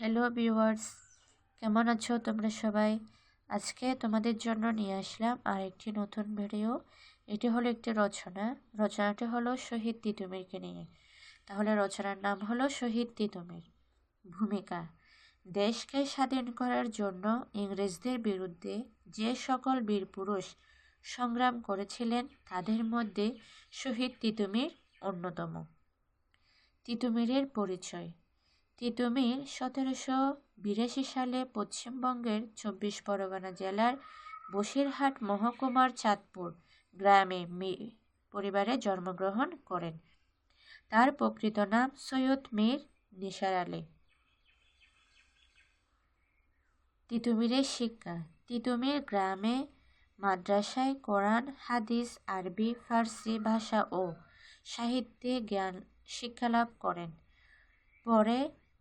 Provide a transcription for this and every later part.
Hello viewers কেমন আছো তোমরা সবাই? আজকে তোমাদের জন্য নিয়ে আসলাম আর একটি নতুন ভিডিও এটি হলো একটি রচনা। রচনাটি হলো শহীদ তিতুমিরকে নিয়ে। তাহলে রচনার নাম হলো শহীদ তিতুমির ভূমিকা। দেশকে স্বাধীন করার জন্য ইংরেজদের বিরুদ্ধে যে সকল বীর পুরুষ সংগ্রাম করেছিলেন, তাদের মধ্যে শহীদ তিতুমির অন্যতম। তিতুমিরের পরিচয়। তিতুমির সতেরোশো বিরাশি সালে পশ্চিমবঙ্গের চব্বিশ পরগনা জেলার বসিরহাট মহকুমার চাঁদপুর গ্রামে পরিবারে জন্মগ্রহণ করেন। তার প্রকৃত নাম সৈয়দ মীর নিসার আলী। তিতুমিরের শিক্ষা। তিতুমির গ্রামে মাদ্রাসায় কোরআন, হাদিস, আরবি, ফার্সি ভাষা ও সাহিত্যে জ্ঞান শিক্ষালাভ করেন। পরে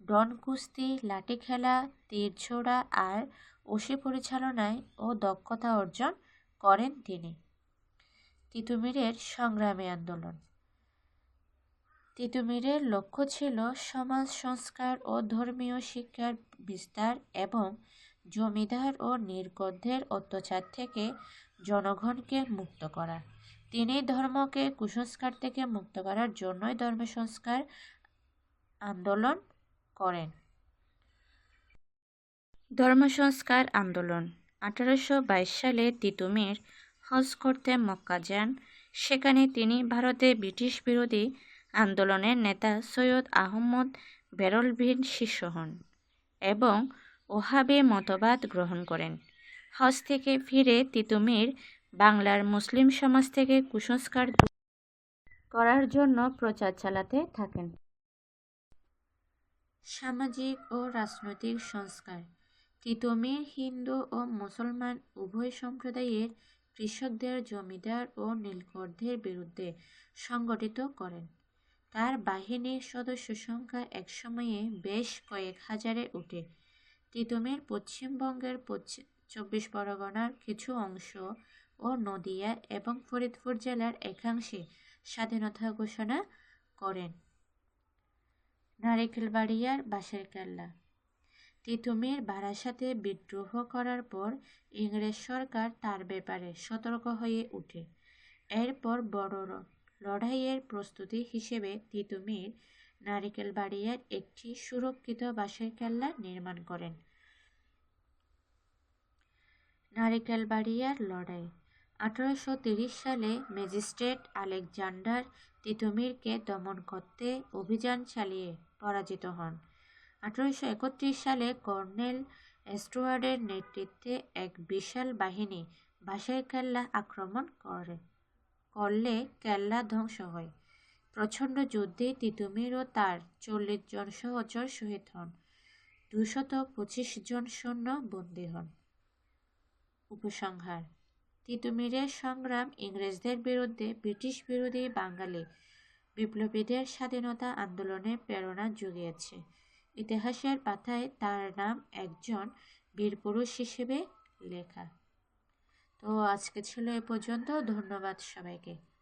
ডন কুস্তি লাঠি খেলা তীরছোড়া আর ওষি পরিচালনায় ও দক্ষতা অর্জন করেন তিনি। তিতুমিরের সংগ্রামী আন্দোলন। তিতুমিরের লক্ষ্য ছিল সমাজ সংস্কার ও ধর্মীয় শিক্ষার বিস্তার এবং জমিদার ও নির্গদ্ধের অত্যাচার থেকে জনগণকে মুক্ত করা। তিনি ধর্মকে কুসংস্কার থেকে মুক্ত করার জন্যই ধর্ম সংস্কার আন্দোলন করেন। ধর্ম সংস্কার আন্দোলন। আঠারোশো বাইশ সালে তিতুমির হজ করতে মক্কা যান। সেখানে তিনি ভারতে ব্রিটিশ বিরোধী আন্দোলনের নেতা সৈয়দ আহমদ বেরলভির শিষ্য হন এবং ওহাবে মতবাদ গ্রহণ করেন। হজ থেকে ফিরে তিতুমির বাংলার মুসলিম সমাজ থেকে কুসংস্কার করার জন্য প্রচার চালাতে থাকেন। সামাজিক ও রাজনৈতিক সংস্কার। তিতুমির হিন্দু ও মুসলমান উভয় সম্প্রদায়ের কৃষকদের জমিদার ও নীলকরদের বিরুদ্ধে সংগঠিত করেন। তার বাহিনীর সদস্য সংখ্যা একসময়ে বেশ কয়েক হাজারে ওঠে তিতুমির পশ্চিমবঙ্গের চব্বিশ পরগনার কিছু অংশ ও নদিয়া এবং ফরিদপুর জেলার একাংশে স্বাধীনতা ঘোষণা করেন। নারিকেলবাড়িয়ার বাঁশের কেল্লা তিতুমির বারাসাতে বিদ্রোহ করার পর ইংরেজ সরকার তার ব্যাপারে সতর্ক হয়ে ওঠে। এরপর বড় লড়াইয়ের প্রস্তুতি হিসেবে তিতুমির নারিকেলবাড়িয়ার একটি সুরক্ষিত বাঁশের কেল্লা নির্মাণ করেন। নারিকেলবাড়িয়ার লড়াই আঠারোশো সালে ম্যাজিস্ট্রেট আলেকজান্ডার তিতুমিরকে দমন করতে অভিযান চালিয়ে পরাজিত হন। আঠারোশো একত্রিশ সালে কর্নেল স্টুয়ার্ডের নেতৃত্বে এক বিশাল বাহিনী বাসাই কেল্লা আক্রমণ করে, করলে কেল্লা ধ্বংস হয়। প্রচণ্ড যুদ্ধে তিতুমির ও তার চল্লিশ জন সহচর শহীদ হন, দুশত পঁচিশ জন সৈন্য বন্দী হন। উপসংহার তিতুমিরের সংগ্রাম ইংরেজদের বিরুদ্ধে ব্রিটিশ বিরোধী বাঙালি বিপ্লবীদের স্বাধীনতা আন্দোলনে প্রেরণা জুগিয়েছে। ইতিহাসের পাতায় তার নাম একজন বীরপুরুষ হিসেবে লেখা। তো আজকে ছিল এ পর্যন্ত। ধন্যবাদ সবাইকে।